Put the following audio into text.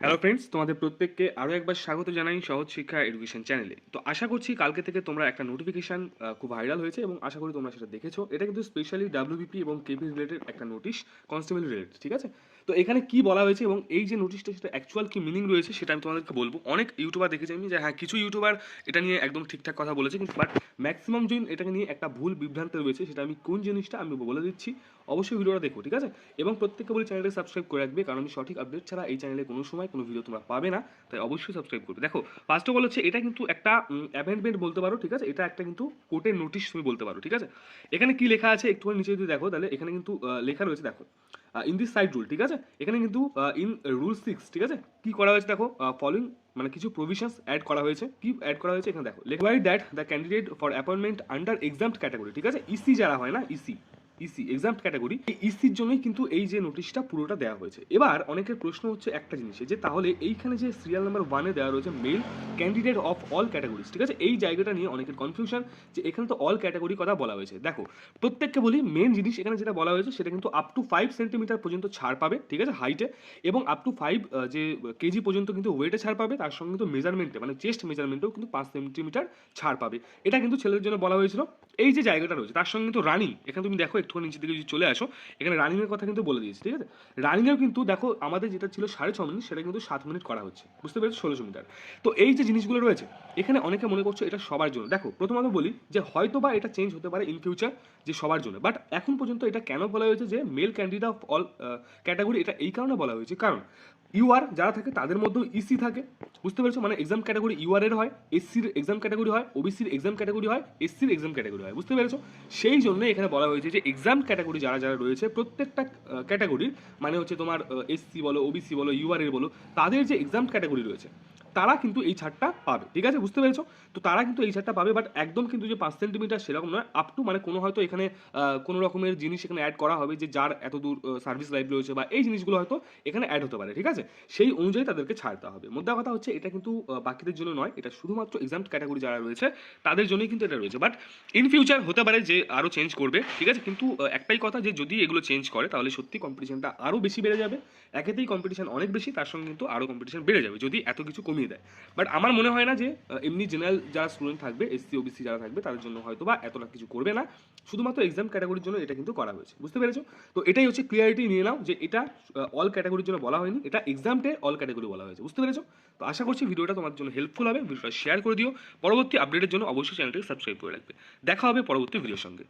Hello friends তোমাদের প্রত্যেককে আরও একবার স্বাগত জানাই সহজ শিক্ষা এডুকেশন চ্যানেলে তো আশা করছি কালকে থেকে তোমরা একটা নোটিফিকেশান খুব ভাইরাল হয়েছে এবং আশা করি তোমরা সেটা দেখেছ। এটা কিন্তু স্পেশালি ডাব্লিউবিপি এবং কেপি রিলেটেড একটা নোটিশ কনস্টেবল রিলেটেড ঠিক আছে? তো এখানে কি বলা হয়েছে এবং এই যে নোটিশটা সেটা অ্যাকচুয়াল কি মিনিং রয়েছে, সেটা আমি তোমাদেরকে বলব। অনেক ইউটিউবার দেখেছি আমি যে হ্যাঁ কিছু ইউটিউবার এটা নিয়ে একদম ঠিকঠাক কথা বলেছে, কিন্তু বাট ম্যাক্সিমাম জন এটাকে নিয়ে একটা ভুল বিভ্রান্ত রয়েছে, সেটা আমি কোন জিনিসটা আমি বলে দিচ্ছি। অবশ্যই ভিডিওটা দেখো, ঠিক আছে? এবং প্রত্যেককে বলি চ্যানেলটা সাবস্ক্রাইব করে রাখবে, কারণ আমি সঠিক আপডেট ছাড়া এই চ্যানেলে কোনো সময় কোনো ভিডিও তোমরা পাবে না, তাই অবশ্যই সাবস্ক্রাইব করবে। দেখো ফার্স্ট অফ অল হচ্ছে এটা কিন্তু একটা অ্যাপয়েন্টমেন্ট বলতে পারো, ঠিক আছে? এটা একটা কিন্তু কোর্টের নোটিশ তুমি বলতে পারো, ঠিক আছে? এখানে কি লেখা আছে? একটুখানি নিচে যদি দেখো, তাহলে এখানে কিন্তু লেখা রয়েছে, দেখো ইন দিস সাইড রুল ঠিক আছে? এখানে কিন্তু ইন রুল সিক্স ঠিক আছে? কি করা হয়েছে, দেখো ফলোইং মানে কিছু প্রভিশনস অ্যাড করা হয়েছে। কি অ্যাড করা হয়েছে? এখানে দেখো required that the candidate for appointment under exam category ঠিক আছে? ইসি যারা হয় না ইসি ইসি এক্সাম ক্যাটাগরি এই ইসির জন্যই কিন্তু এই যে নোটিশটা পুরোটা দেওয়া হয়েছে। এবার অনেকের প্রশ্ন হচ্ছে একটা জিনিসে যে তাহলে এইখানে যে সিরিয়াল নাম্বার ওয়ানে দেওয়া রয়েছে male candidate of all categories ঠিক আছে? এই জায়গাটা নিয়ে অনেকের কনফিউশন যে এখানে তো অল ক্যাটাগরি কথা বলা হয়েছে। দেখো, প্রত্যেককে বলি মেন জিনিস এখানে যেটা বলা হয়েছে সেটা কিন্তু আপ টু ফাইভ সেন্টিমিটার পর্যন্ত ছাড় পাবে, ঠিক আছে? হাইটে এবং আপ টু ফাইভ যে কেজি পর্যন্ত কিন্তু ওয়েটে ছাড় পাবে, তার সঙ্গে কিন্তু মেজারমেন্টে মানে চেস্ট মেজারমেন্টেও কিন্তু পাঁচ সেন্টিমিটার ছাড় পাবে। এটা কিন্তু ছেলেদের জন্য বলা হয়েছিল। এই যে জায়গাটা রয়েছে, তার সঙ্গে কিন্তু রানিং, এখানে তুমি দেখো একটু নিচের দিকে যদি চলে আসো, এখানে রানিংয়ের কথা কিন্তু বলে দিয়েছি, ঠিক আছে? রানিংয়েও কিন্তু দেখো, আমাদের যেটা ছিল সাড়ে ছ মিনিট, সেটা কিন্তু সাত মিনিট করা হচ্ছে, বুঝতে পেরেছ? ষোলোশো মিটার। তো এই যে জিনিসগুলো রয়েছে, এখানে অনেকে মনে করছ এটা সবার জন্য। দেখো, প্রথমত বলি যে হয়তো বা এটা চেঞ্জ হতে পারে ইন ফিউচার যে সবার জন্য বাট এখন পর্যন্ত এটা কেন বলা হয়েছে যে male candidate of all category এটা এই কারণে বলা হয়েছে। কারণ ইউআর যারা থাকে, তাদের মধ্যেও ইসি থাকে, বুঝতে পেরেছ? মানে এক্সাম ক্যাটাগরি ইউআর এর হয় এসসির এক্সাম ক্যাটাগরি হয় ওবিসির এক্সাম ক্যাটাগরি হয় এসসির এক্সাম ক্যাটাগরি হয়, বুঝতে পেরেছ? সেই জন্য এখানে বলা হয়েছে যে এক্সাম ক্যাটাগরি যারা যারা রয়েছে, প্রত্যেকটা ক্যাটাগরির মানে হচ্ছে তোমার এসসি বলো ওবিসি বলো ইউআরএ বলো, তাদের যে এক্সাম ক্যাটাগরি রয়েছে তারা কিন্তু এই ছাড়টা পাবে, ঠিক আছে? বুঝতে পেরেছ? তো তারা কিন্তু এই ছাড়টা পাবে বাট একদম কিন্তু যে পাঁচ সেন্টিমিটার সেরকম নয় আপ টু মানে কোনো হয়তো এখানে কোনো রকমের জিনিস এখানে অ্যাড করা হবে যে যার এত দূর সার্ভিস লাইফ রয়েছে বা এই জিনিসগুলো হয়তো এখানে অ্যাড হতে পারে, ঠিক আছে? সেই অনুযায়ী তাদেরকে ছাড়তে হবে। মোদ্দা কথা হচ্ছে এটা কিন্তু বাকিদের জন্য নয়, এটা শুধুমাত্র এক্সাম ক্যাটাগরি যারা রয়েছে, তাদের জন্যই কিন্তু এটা রয়েছে। বাট ইন ফিউচার হতে পারে যে আরও চেঞ্জ করবে, ঠিক আছে? কিন্তু একটাই কথা যে যদি এগুলো চেঞ্জ করে, তাহলে সত্যি কম্পিটিশনটা আরও বেশি বেড়ে যাবে। একেতেই কম্পিটিশন অনেক বেশি, তার সঙ্গে কিন্তু আরও কম্পিটিশন বেড়ে যাবে। যদি এত কিছু কমিয়ে দেয়। বাট আমার মনে হয় না যে এমনি জেনারেল যারা স্টুডেন্ট থাকবে এসসি ওবিসি যারা থাকবে, তাদের জন্য হয়তো বা এতটা কিছু করবে না। শুধুমাত্র এক্সাম ক্যাটাগরির জন্য এটা কিন্তু করা হয়েছে। বুঝতে পেরেছ? তো এটাই হচ্ছে ক্লিয়ারিটি নিয়ে নাও যে এটা অল ক্যাটাগরির জন্য বলা হয়নি, এটা এক্সামটে অল ক্যাটাগরি বলা হয়েছে। বুঝতে পেরেছ? তো আশা করছি ভিডিওটা তোমার জন্য হেল্পফুল হবে, ভিডিওটা শেয়ার করে দিও। পরবর্তী আপডেটের জন্য অবশ্যই চ্যানেলটাকে সাবস্ক্রাইব করে রাখবে। দেখা হবে পরবর্তী ভিডিওর সঙ্গে।